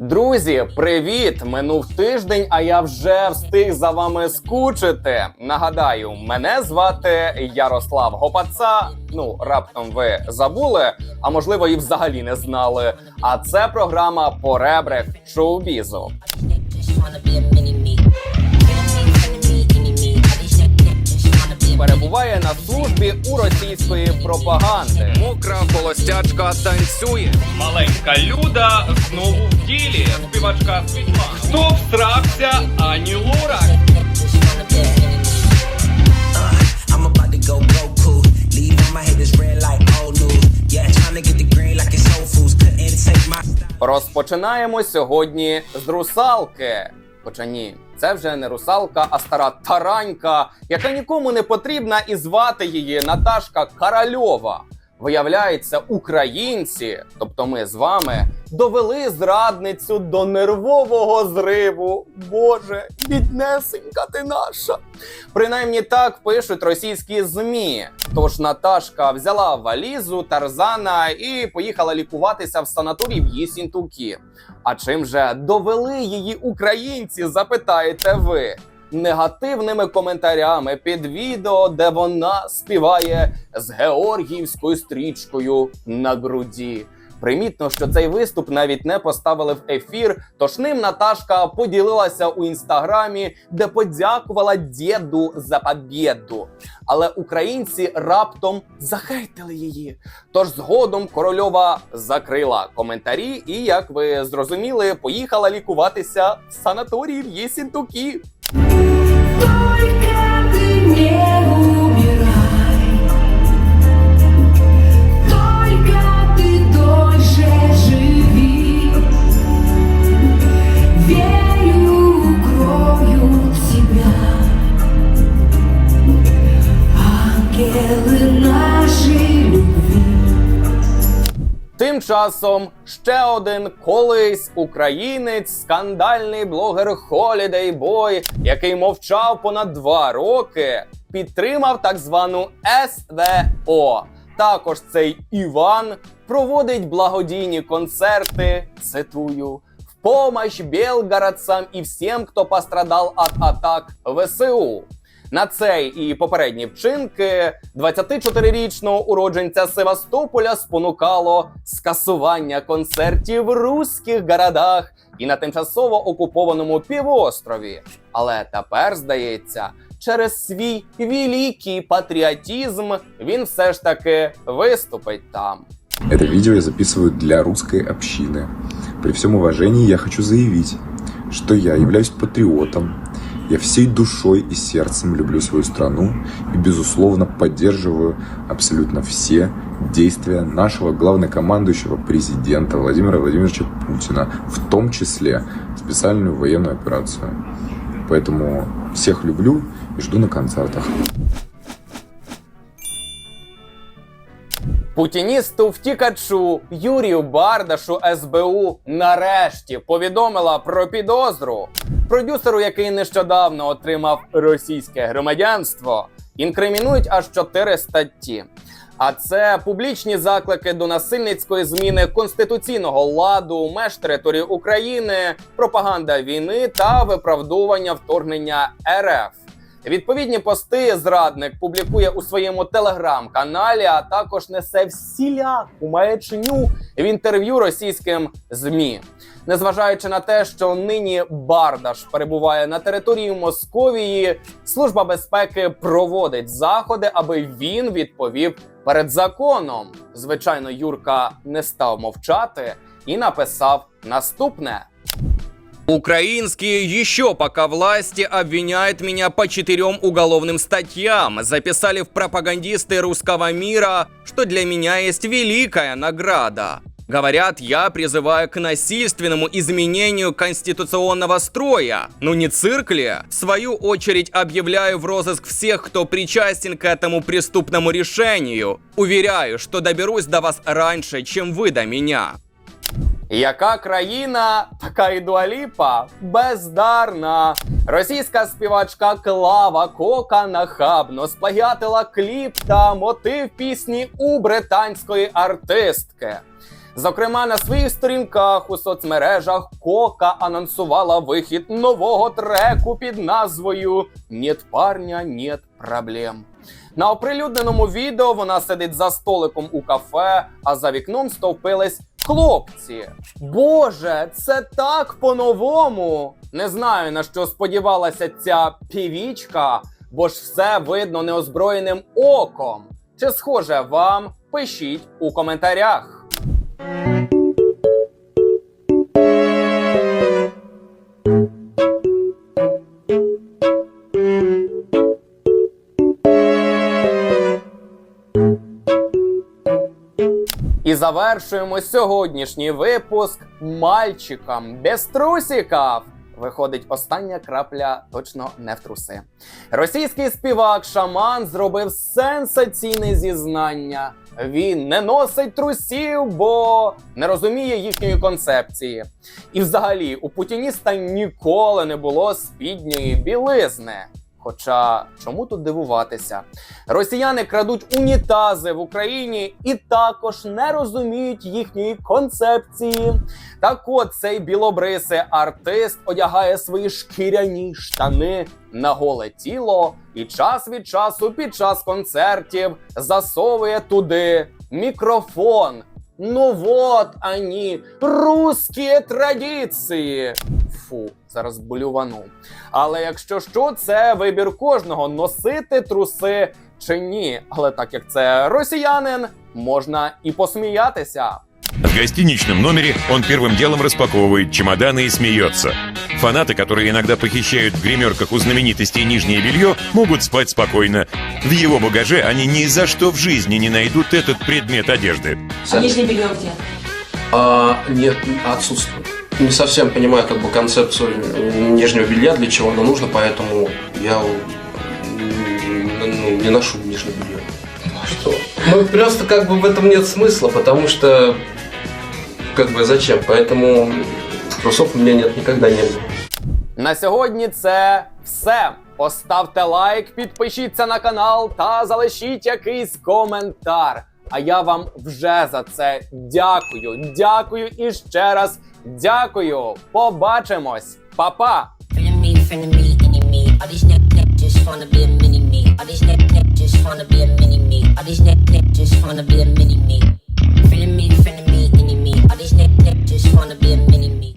Друзі, привіт! Минув тиждень, а я вже встиг за вами скучити. Нагадаю, мене звати Ярослав Гопаца. Ну, раптом ви забули, а можливо, і взагалі не знали. А це програма Поребрик шоу-бізу. Перебуває на службі у російської пропаганди. Мокра холостячка танцює. Маленька Люда знову в ділі. Співачка Світлана. Хто всрався Ані my Розпочинаємо сьогодні з русалки. Хоча ні, це вже не русалка, а стара таранька, яка нікому не потрібна, і звати її Наташка Каральова. Виявляється, українці, тобто ми з вами, довели зрадницю до нервового зриву. Боже, біднесенька ти наша. Принаймні так пишуть російські змі. Тож Наташка взяла валізу Тарзана і поїхала лікуватися в санаторій в Єсінтукі. А чим же довели її українці? Запитаєте ви? Негативними коментарями під відео, де вона співає з георгіївською стрічкою на груді. Примітно, що цей виступ навіть не поставили в ефір, тож ним Наташка поділилася у інстаграмі, де подякувала діду за побєду. Але українці раптом захейтили її. Тож згодом корольова закрила коментарі і, як ви зрозуміли, поїхала лікуватися в санаторій в Єсінтукі. Boy, Тим часом ще один колись українець, скандальний блогер Holiday Boy, який мовчав понад два роки, підтримав так звану СВО. Також цей Іван проводить благодійні концерти. Цитую. В помощь белгородцам і всім, хто пострадав від атак ВСУ. На цей і попередні вчинки 24-річного уродженця Севастополя спонукало скасування концертів в руських городах і на тимчасово окупованому півострові. Але тепер, здається, через свій великий патріотизм він все ж таки виступить там. Это видео я записываю для русской общины. При всем уважении я хочу заявить, что я являюсь патриотом. Я всей душой и сердцем люблю свою страну и, безусловно, поддерживаю абсолютно все действия нашего главнокомандующего президента Владимира Владимировича Путина, в том числе специальную военную операцию. Поэтому всех люблю и жду на концертах. Путіністу втікачу Юрію Бардашу СБУ нарешті повідомила про підозру. Продюсеру, який нещодавно отримав російське громадянство, інкримінують аж чотири статті. А це публічні заклики до насильницької зміни конституційного ладу, меж території України, пропаганда війни та виправдовування вторгнення РФ. Відповідні пости зрадник публікує у своєму телеграм-каналі, а також несе всіляку маячню в інтерв'ю російським змі. Незважаючи на те, що нині Бардаш перебуває на території Московії, служба безпеки проводить заходи, аби він відповів перед законом. Звичайно, Юрка не став мовчати і написав наступне. Украинские еще пока власти обвиняют меня по четырем уголовным статьям. Записали в пропагандисты русского мира, что для меня есть великая награда. Говорят, я призываю к насильственному изменению конституционного строя. Ну не цирк ли? В свою очередь объявляю в розыск всех, кто причастен к этому преступному решению. Уверяю, что доберусь до вас раньше, чем вы до меня. Яка країна, така і дуаліпа бездарна. Російська співачка Клава Кока нахабно сплагіатила кліп та мотив пісні у британської артистки. Зокрема, на своїх сторінках у соцмережах Кока анонсувала вихід нового треку під назвою «Нет парня, нет проблем. На оприлюдненому відео вона сидить за столиком у кафе, а за вікном стовпились хлопці. Боже, це так по-новому. Не знаю на що сподівалася ця півічка, бо ж все видно неозброєним оком. Чи схоже вам? Пишіть у коментарях. І завершуємо сьогоднішній випуск мальчикам без трусиків. Виходить, остання крапля точно не в труси. Російський співак Шаман зробив сенсаційне зізнання. Він не носить трусів, бо не розуміє їхньої концепції. І взагалі у путініста ніколи не було спідньої білизни. Хоча чому тут дивуватися? Росіяни крадуть унітази в Україні і також не розуміють їхньої концепції. Так от цей білобрисий артист одягає свої шкіряні штани на голе тіло і час від часу під час концертів засовує туди мікрофон. Ну вот они, русські традиції. Фу, зараз болювану. Але якщо що, це вибір кожного носити труси чи ні. Але так як це росіянин, можна і посміятися. В гостиничном номере он первым делом распаковывает чемоданы и смеется. Фанаты, которые иногда похищают в гримерках у знаменитостей нижнее белье, могут спать спокойно. В его багаже они ни за что в жизни не найдут этот предмет одежды. Нижнее белье где? А, нет, отсутствует. Не совсем понимаю как бы концепцию нижнего белья, для чего оно нужно, поэтому я м, ну, не ношу нижнее белье. А что? Ну, просто как бы в этом нет смысла, потому что как бы зачем? Поэтому трусов у меня нет, никогда не было. На сьогодні це все. Поставте лайк, підпишіться на канал та залишіть якийсь коментар. А я вам вже за це дякую. Дякую і ще раз дякую. Побачимось, Па-па! Feeling me, feeling me, any me. All these neck neck just wanna be a mini me.